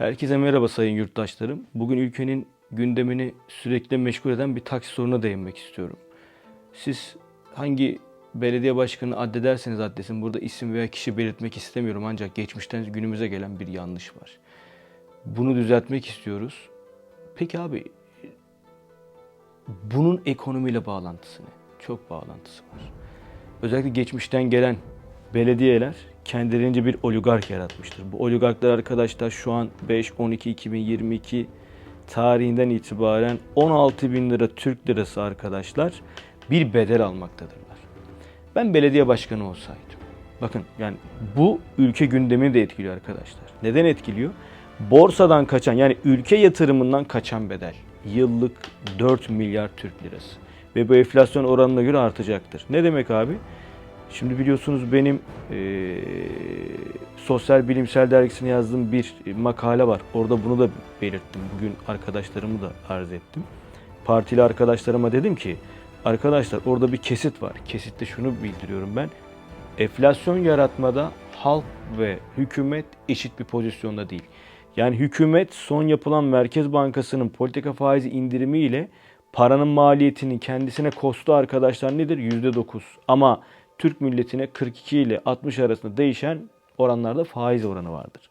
Herkese merhaba sayın yurttaşlarım. Bugün ülkenin gündemini sürekli meşgul eden bir taksi sorununa değinmek istiyorum. Siz hangi belediye başkanı addederseniz addesin burada isim veya kişi belirtmek istemiyorum ancak geçmişten günümüze gelen bir yanlış var. Bunu düzeltmek istiyoruz. Peki abi bunun ekonomiyle bağlantısı ne? Çok bağlantısı var. Özellikle geçmişten gelen belediyeler kendilerince bir oligark yaratmıştır. Bu oligarklar arkadaşlar şu an 5-12-2022 tarihinden itibaren 16 bin lira Türk lirası arkadaşlar bir bedel almaktadırlar. Ben belediye başkanı olsaydım. Bakın yani bu ülke gündemini de etkiliyor arkadaşlar. Neden etkiliyor? Borsadan kaçan yani ülke yatırımından kaçan bedel yıllık 4 milyar Türk lirası. Ve bu enflasyon oranına göre artacaktır. Ne demek abi? Şimdi biliyorsunuz benim eee, Sosyal Bilimsel Dergisi'ne yazdığım bir makale var. Orada bunu da belirttim. Bugün arkadaşlarımı da arz ettim. Partili arkadaşlarıma dedim ki arkadaşlar orada bir kesit var. Kesitte şunu bildiriyorum ben. Enflasyon yaratmada halk ve hükümet eşit bir pozisyonda değil. Yani hükümet son yapılan Merkez Bankası'nın politika faizi indirimi ile paranın maliyetinin kendisine kostu arkadaşlar nedir? %9. Ama Türk milletine 42 ile 60 arasında değişen oranlarda faiz oranı vardır.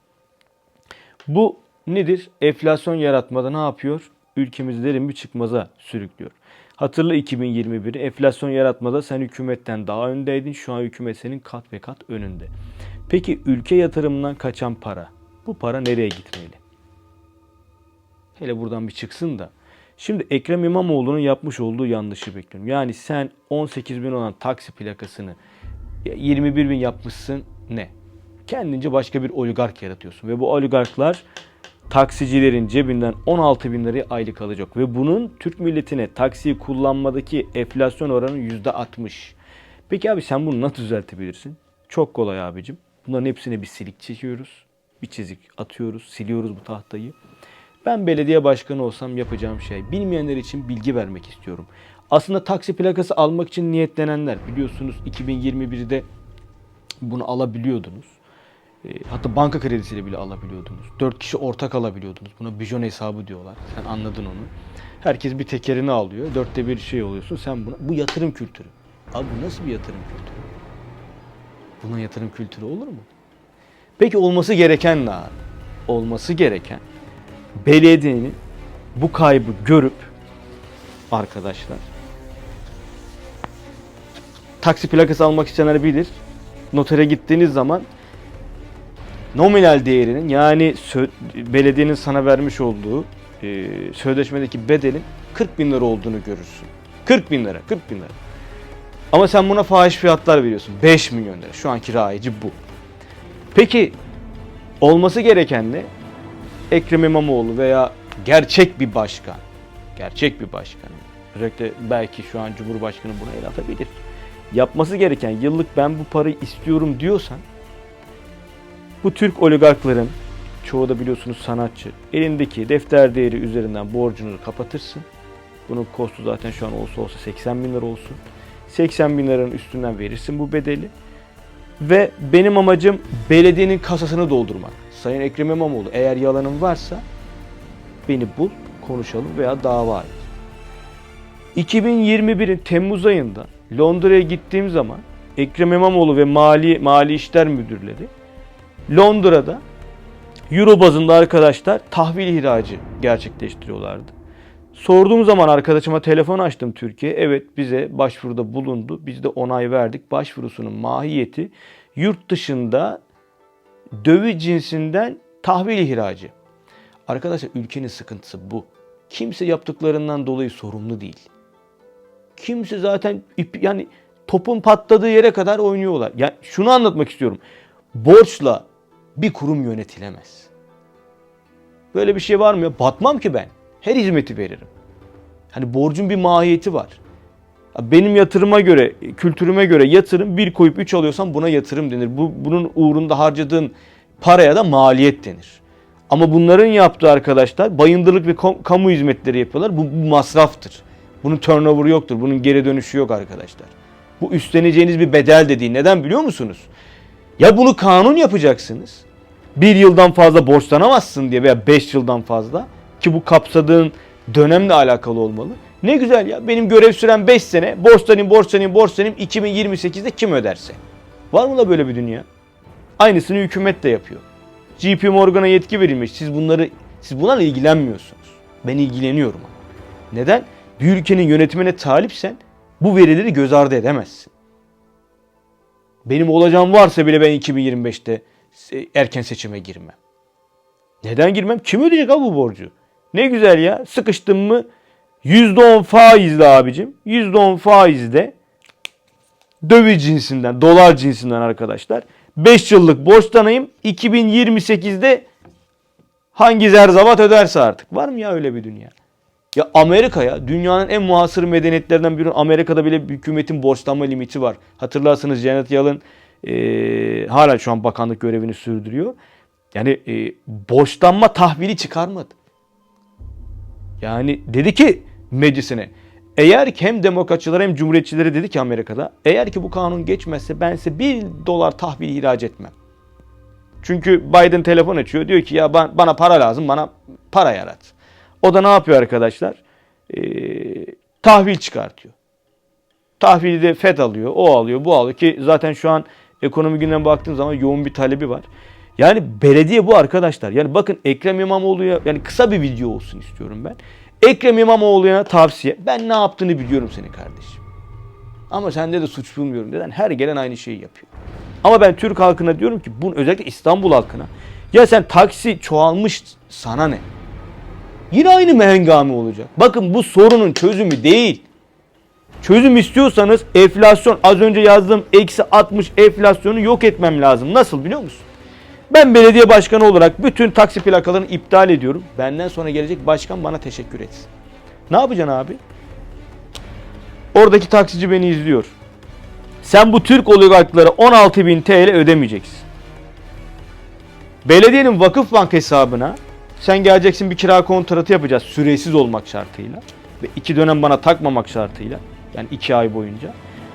Bu nedir? Enflasyon yaratmada ne yapıyor? Ülkemizi derin bir çıkmaza sürüklüyor. Hatırla 2021'i enflasyon yaratmada sen hükümetten daha öndeydin. Şu an hükümet senin kat ve kat önünde. Peki ülke yatırımından kaçan para bu para nereye gitmeli? Hele buradan bir çıksın da. Şimdi Ekrem İmamoğlu'nun yapmış olduğu yanlışı bekliyorum. Yani sen 18 bin olan taksi plakasını ya 21 bin yapmışsın ne? Kendince başka bir oligark yaratıyorsun. Ve bu oligarklar taksicilerin cebinden 16 bin lirayı aylık alacak. Ve bunun Türk milletine taksiyi kullanmadaki enflasyon oranı %60. Peki abi sen bunu nasıl düzeltebilirsin? Çok kolay abicim. Bunların hepsine bir silik çekiyoruz. Bir çizik atıyoruz, siliyoruz bu tahtayı. Ben belediye başkanı olsam yapacağım şey bilmeyenler için bilgi vermek istiyorum. Aslında taksi plakası almak için niyetlenenler biliyorsunuz 2021'de bunu alabiliyordunuz. E, Hatta banka kredisiyle bile alabiliyordunuz. 4 kişi ortak alabiliyordunuz. Buna bijon hesabı diyorlar. Sen anladın onu. Herkes bir tekerini alıyor. Dörtte bir şey oluyorsun. Sen buna... Bu yatırım kültürü. Abi bu nasıl bir yatırım kültürü? Buna yatırım kültürü olur mu? Peki olması gereken ne abi? Olması gereken belediyenin bu kaybı görüp arkadaşlar taksi plakası almak isteyenler bilir. Notere gittiğiniz zaman nominal değerinin yani belediyenin sana vermiş olduğu e, sözleşmedeki bedelin 40 bin lira olduğunu görürsün. 40 bin lira, 40 bin lira. Ama sen buna fahiş fiyatlar veriyorsun. 5 milyon lira. Şu anki rayici bu. Peki olması gereken ne? Ekrem İmamoğlu veya gerçek bir başkan, gerçek bir başkan, özellikle belki şu an Cumhurbaşkanı buna el atabilir. Yapması gereken yıllık ben bu parayı istiyorum diyorsan bu Türk oligarkların çoğu da biliyorsunuz sanatçı elindeki defter değeri üzerinden borcunu kapatırsın. Bunun kostu zaten şu an olsa olsa 80 bin lira olsun. 80 bin liranın üstünden verirsin bu bedeli. Ve benim amacım belediyenin kasasını doldurmak. Sayın Ekrem İmamoğlu eğer yalanın varsa beni bul, konuşalım veya dava et. 2021'in Temmuz ayında Londra'ya gittiğim zaman Ekrem İmamoğlu ve Mali Mali İşler Müdürleri Londra'da Euro bazında arkadaşlar tahvil ihracı gerçekleştiriyorlardı. Sorduğum zaman arkadaşıma telefon açtım Türkiye. Evet bize başvuruda bulundu. Biz de onay verdik. Başvurusunun mahiyeti yurt dışında döviz cinsinden tahvil ihracı. Arkadaşlar ülkenin sıkıntısı bu. Kimse yaptıklarından dolayı sorumlu değil. Kimse zaten ip, yani topun patladığı yere kadar oynuyorlar. Yani şunu anlatmak istiyorum. Borçla bir kurum yönetilemez. Böyle bir şey var mı ya? Batmam ki ben. Her hizmeti veririm. Hani borcun bir mahiyeti var. Benim yatırıma göre, kültürüme göre yatırım bir koyup üç alıyorsan buna yatırım denir. Bu, bunun uğrunda harcadığın paraya da maliyet denir. Ama bunların yaptığı arkadaşlar bayındırlık ve kamu hizmetleri yapıyorlar. Bu, bu masraftır. Bunun turnover yoktur. Bunun geri dönüşü yok arkadaşlar. Bu üstleneceğiniz bir bedel de değil. Neden biliyor musunuz? Ya bunu kanun yapacaksınız. bir yıldan fazla borçlanamazsın diye veya 5 yıldan fazla ki bu kapsadığın dönemle alakalı olmalı. Ne güzel ya benim görev süren 5 sene borçlanayım borçlanayım borçlanayım 2028'de kim öderse. Var mı da böyle bir dünya? Aynısını hükümet de yapıyor. JP Morgan'a yetki verilmiş. Siz bunları siz bunlarla ilgilenmiyorsunuz. Ben ilgileniyorum. Neden? Bir ülkenin yönetimine talipsen bu verileri göz ardı edemezsin. Benim olacağım varsa bile ben 2025'te se- erken seçime girmem. Neden girmem? Kim ödeyecek abi bu borcu? Ne güzel ya. Sıkıştım mı %10 faizle abicim. %10 faizle döviz cinsinden, dolar cinsinden arkadaşlar. 5 yıllık borçlanayım. 2028'de hangi zerzavat öderse artık. Var mı ya öyle bir dünya? Ya Amerika ya dünyanın en muhasır medeniyetlerinden biri. Amerika'da bile hükümetin borçlanma limiti var. Hatırlarsınız Janet Yellen eee, hala şu an bakanlık görevini sürdürüyor. Yani eee, borçlanma tahvili çıkarmadı. Yani dedi ki meclisine eğer ki hem demokratçılara hem cumhuriyetçilere dedi ki Amerika'da eğer ki bu kanun geçmezse ben size bir dolar tahvil ihraç etmem. Çünkü Biden telefon açıyor diyor ki ya ben- bana para lazım bana para yarat. O da ne yapıyor arkadaşlar? Ee, tahvil çıkartıyor. Tahvili de FED alıyor, o alıyor, bu alıyor ki zaten şu an ekonomi gündemine baktığım zaman yoğun bir talebi var. Yani belediye bu arkadaşlar. Yani bakın Ekrem İmamoğlu'ya yani kısa bir video olsun istiyorum ben. Ekrem İmamoğlu'ya tavsiye. Ben ne yaptığını biliyorum senin kardeşim. Ama sende de suç bulmuyorum. Neden? Her gelen aynı şeyi yapıyor. Ama ben Türk halkına diyorum ki bunu özellikle İstanbul halkına. Ya sen taksi çoğalmış sana ne? Yine aynı mehengami olacak. Bakın bu sorunun çözümü değil. Çözüm istiyorsanız enflasyon az önce yazdığım eksi 60 enflasyonu yok etmem lazım. Nasıl biliyor musun? Ben belediye başkanı olarak bütün taksi plakalarını iptal ediyorum. Benden sonra gelecek başkan bana teşekkür etsin. Ne yapacaksın abi? Oradaki taksici beni izliyor. Sen bu Türk oligarklara 16.000 TL ödemeyeceksin. Belediyenin vakıf bank hesabına sen geleceksin bir kira kontratı yapacağız süresiz olmak şartıyla. Ve iki dönem bana takmamak şartıyla. Yani iki ay boyunca.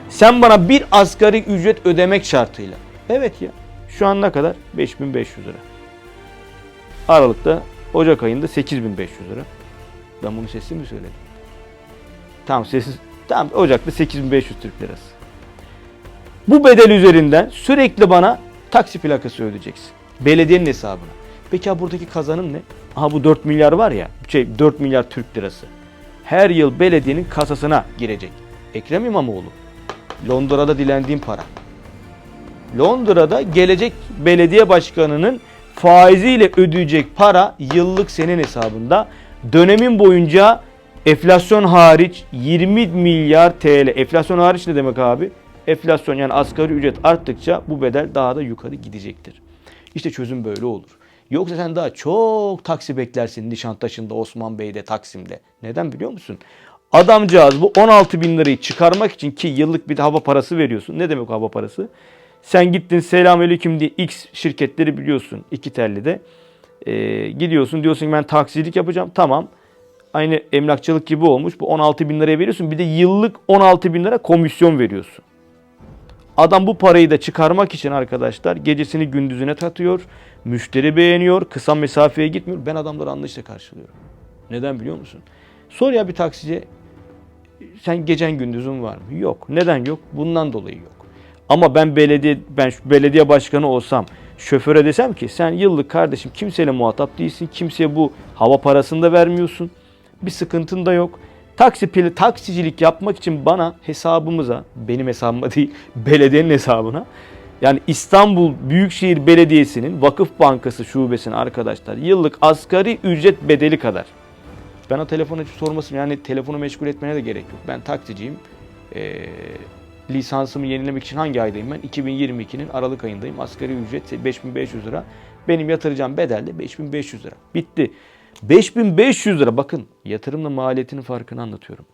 Sen bana bir asgari ücret ödemek şartıyla. Evet ya. Şu an ne kadar? 5500 lira. Aralıkta Ocak ayında 8500 lira. Ben bunu sesli mi söyledim? Tamam sessiz. Tamam Ocak'ta 8500 Türk lirası. Bu bedel üzerinden sürekli bana taksi plakası ödeyeceksin. Belediyenin hesabına. Peki ha buradaki kazanım ne? Aha bu 4 milyar var ya, şey 4 milyar Türk lirası. Her yıl belediyenin kasasına girecek. Ekrem İmamoğlu. Londra'da dilendiğim para. Londra'da gelecek belediye başkanının faiziyle ödeyecek para yıllık senin hesabında. Dönemin boyunca enflasyon hariç 20 milyar TL. Enflasyon hariç ne demek abi? Enflasyon yani asgari ücret arttıkça bu bedel daha da yukarı gidecektir. İşte çözüm böyle olur. Yoksa sen daha çok taksi beklersin Nişantaşı'nda, Osman Bey'de, Taksim'de. Neden biliyor musun? Adamcağız bu 16 bin lirayı çıkarmak için ki yıllık bir hava parası veriyorsun. Ne demek hava parası? Sen gittin selamünaleyküm diye X şirketleri biliyorsun iki telli de. Ee, gidiyorsun diyorsun ki ben taksicilik yapacağım. Tamam. Aynı emlakçılık gibi olmuş. Bu 16 bin liraya veriyorsun. Bir de yıllık 16 bin lira komisyon veriyorsun. Adam bu parayı da çıkarmak için arkadaşlar gecesini gündüzüne tatıyor. Müşteri beğeniyor. Kısa mesafeye gitmiyor. Ben adamları anlayışla karşılıyorum. Neden biliyor musun? Sor ya bir taksici sen gecen gündüzün var mı? Yok. Neden yok? Bundan dolayı yok. Ama ben belediye ben belediye başkanı olsam şoföre desem ki sen yıllık kardeşim kimseyle muhatap değilsin. Kimseye bu hava parasını da vermiyorsun. Bir sıkıntın da yok. Taksi pili taksicilik yapmak için bana hesabımıza, benim hesabıma değil, belediyenin hesabına yani İstanbul Büyükşehir Belediyesi'nin Vakıf Bankası şubesine arkadaşlar yıllık asgari ücret bedeli kadar. Ben o telefon açıp sormasın yani telefonu meşgul etmene de gerek yok. Ben taksiciyim. Ee, lisansımı yenilemek için hangi aydayım ben? 2022'nin Aralık ayındayım. Asgari ücret 5500 lira. Benim yatıracağım bedel de 5500 lira. Bitti. 5500 lira bakın yatırımla maliyetinin farkını anlatıyorum.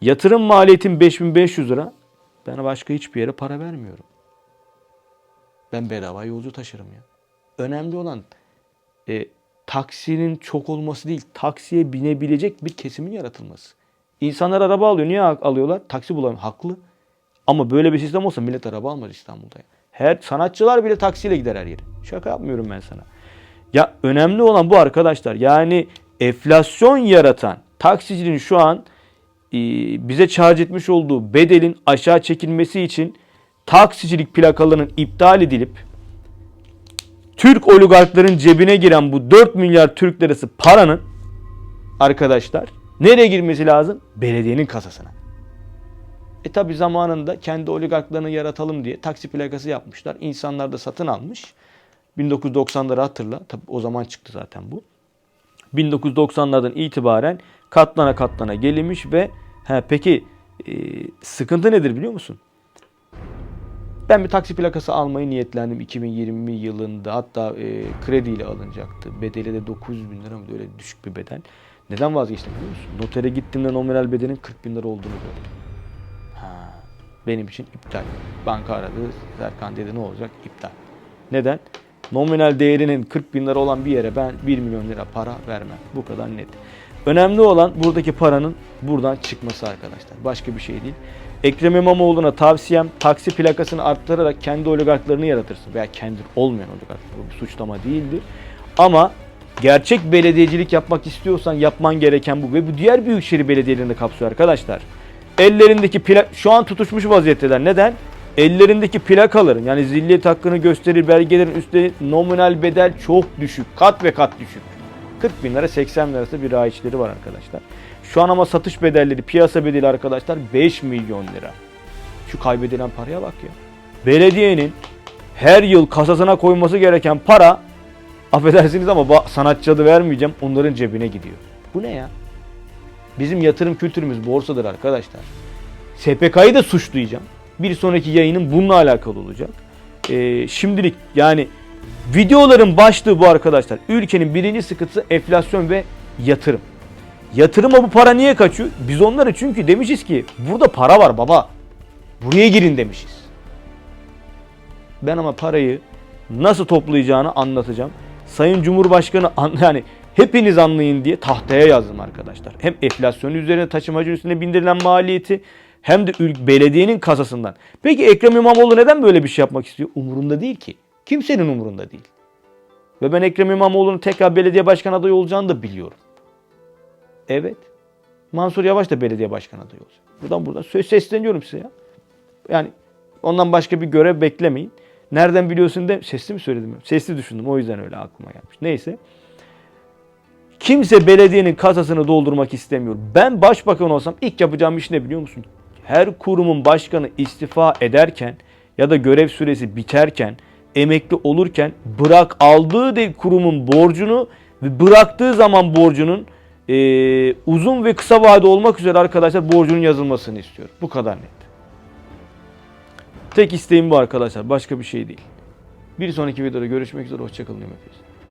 Yatırım maliyetim 5500 lira. Ben başka hiçbir yere para vermiyorum. Ben bedava yolcu taşırım ya. Önemli olan e, taksinin çok olması değil, taksiye binebilecek bir kesimin yaratılması. İnsanlar araba alıyor. Niye alıyorlar? Taksi bulamıyor. Haklı. Ama böyle bir sistem olsa millet araba almaz İstanbul'da. Her sanatçılar bile taksiyle gider her yere. Şaka yapmıyorum ben sana. Ya önemli olan bu arkadaşlar. Yani enflasyon yaratan taksicinin şu an e, bize charge etmiş olduğu bedelin aşağı çekilmesi için taksicilik plakalarının iptal edilip Türk oligarkların cebine giren bu 4 milyar Türk lirası paranın arkadaşlar nereye girmesi lazım? Belediyenin kasasına. E tabi zamanında kendi oligarklarını yaratalım diye taksi plakası yapmışlar. İnsanlar da satın almış. 1990'ları hatırla. Tabi o zaman çıktı zaten bu. 1990'lardan itibaren katlana katlana gelinmiş ve he, peki e, sıkıntı nedir biliyor musun? Ben bir taksi plakası almayı niyetlendim 2020 yılında. Hatta e, krediyle alınacaktı. Bedeli de 900 bin lira mı öyle düşük bir bedel. Neden vazgeçtim biliyor musun? Notere gittiğimde nominal bedelin 40 bin lira olduğunu gördüm. Benim için iptal. Banka aradı. Serkan dedi ne olacak? İptal. Neden? Nominal değerinin 40 bin lira olan bir yere ben 1 milyon lira para vermem. Bu kadar net. Önemli olan buradaki paranın buradan çıkması arkadaşlar. Başka bir şey değil. Ekrem İmamoğlu'na tavsiyem taksi plakasını arttırarak kendi oligarklarını yaratırsın. Veya kendi olmayan oligark. Bu bir suçlama değildir. Ama gerçek belediyecilik yapmak istiyorsan yapman gereken bu. Ve bu diğer büyükşehir belediyelerini kapsıyor arkadaşlar. Ellerindeki plak şu an tutuşmuş vaziyetteler. Neden? Ellerindeki plakaların yani zilliyet hakkını gösterir belgelerin üstte nominal bedel çok düşük. Kat ve kat düşük. 40 bin lira 80 bin lirası bir raiçleri var arkadaşlar. Şu an ama satış bedelleri piyasa bedeli arkadaşlar 5 milyon lira. Şu kaybedilen paraya bak ya. Belediyenin her yıl kasasına koyması gereken para affedersiniz ama sanatçı adı vermeyeceğim onların cebine gidiyor. Bu ne ya? Bizim yatırım kültürümüz borsadır arkadaşlar. SPK'yı da suçlayacağım. Bir sonraki yayının bununla alakalı olacak. Ee, şimdilik yani videoların başlığı bu arkadaşlar. Ülkenin birinci sıkıntısı enflasyon ve yatırım. Yatırıma bu para niye kaçıyor? Biz onlara çünkü demişiz ki burada para var baba. Buraya girin demişiz. Ben ama parayı nasıl toplayacağını anlatacağım. Sayın Cumhurbaşkanı an- yani hepiniz anlayın diye tahtaya yazdım arkadaşlar. Hem enflasyon üzerine taşımacı üstüne bindirilen maliyeti hem de belediyenin kasasından. Peki Ekrem İmamoğlu neden böyle bir şey yapmak istiyor? Umurunda değil ki. Kimsenin umurunda değil. Ve ben Ekrem İmamoğlu'nun tekrar belediye başkan adayı olacağını da biliyorum. Evet. Mansur Yavaş da belediye başkan adayı olacak. Buradan buradan söz sesleniyorum size ya. Yani ondan başka bir görev beklemeyin. Nereden biliyorsun de sesli mi söyledim? Sesli düşündüm o yüzden öyle aklıma gelmiş. Neyse. Kimse belediyenin kasasını doldurmak istemiyor. Ben başbakan olsam ilk yapacağım iş ne biliyor musun? Her kurumun başkanı istifa ederken ya da görev süresi biterken, emekli olurken bırak aldığı de kurumun borcunu ve bıraktığı zaman borcunun eee, uzun ve kısa vade olmak üzere arkadaşlar borcunun yazılmasını istiyorum. Bu kadar net. Tek isteğim bu arkadaşlar. Başka bir şey değil. Bir sonraki videoda görüşmek üzere. Hoşçakalın. Hepiniz.